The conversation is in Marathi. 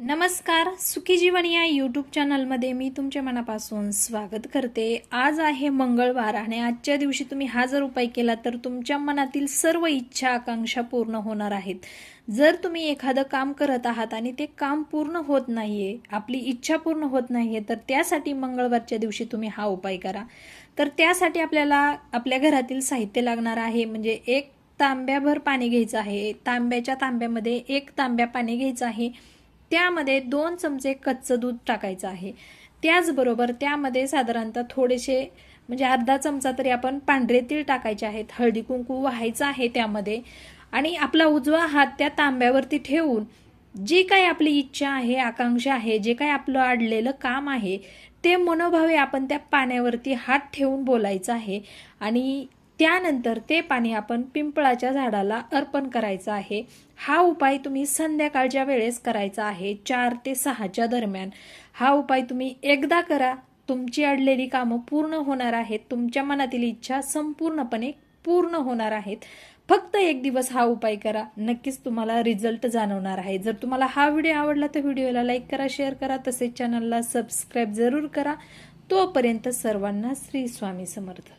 नमस्कार सुखी जीवन या यूट्यूब चॅनलमध्ये मी तुमच्या मनापासून स्वागत करते. आज आहे मंगळवार आणि आजच्या दिवशी तुम्ही हा जर उपाय केला तर तुमच्या मनातील सर्व इच्छा आकांक्षा पूर्ण होणार आहेत. जर तुम्ही एखादं काम करत आहात आणि ते काम पूर्ण होत नाही आहे आपली इच्छा पूर्ण होत नाही आहे तर त्यासाठी मंगळवारच्या दिवशी तुम्ही हा उपाय करा. तर त्यासाठी आपल्याला आपल्या घरातील साहित्य लागणार आहे. म्हणजे एक तांब्याभर पाणी घ्यायचं आहे. तांब्याच्या तांब्यामध्ये एक तांब्या पाणी घ्यायचं आहे. त्यामध्ये दोन चमचे कच्चं दूध टाकायचं आहे. त्याचबरोबर त्यामध्ये साधारणतः थोडेसे म्हणजे अर्धा चमचा तरी आपण पांढरे तीळ टाकायचे आहेत. हळदी कुंकू व्हायचं आहे त्यामध्ये. आणि आपला उजवा हात त्या तांब्यावरती ठेवून जी काही आपली इच्छा आहे आकांक्षा आहे जे काही आपलं अडलेलं काम आहे ते मनोभावे आपण त्या पाण्यावरती हात ठेवून बोलायचं आहे. आणि त्यानंतर ते पाणी आपण पिंपळाच्या झाडाला अर्पण करायचं आहे. हा उपाय तुम्ही संध्याकाळच्या वेळेस करायचा आहे चार ते सहाच्या दरम्यान. हा उपाय तुम्ही एकदा करा तुमची अडलेली कामं पूर्ण होणार आहेत तुमच्या मनातील इच्छा संपूर्णपणे पूर्ण होणार आहेत. फक्त एक दिवस हा उपाय करा नक्कीच तुम्हाला रिझल्ट जाणवणार आहे. जर तुम्हाला हा व्हिडिओ आवडला तर व्हिडिओला लाईक करा शेअर करा तसेच चॅनलला सबस्क्राईब जरूर करा. तोपर्यंत सर्वांना श्री स्वामी समर्थ.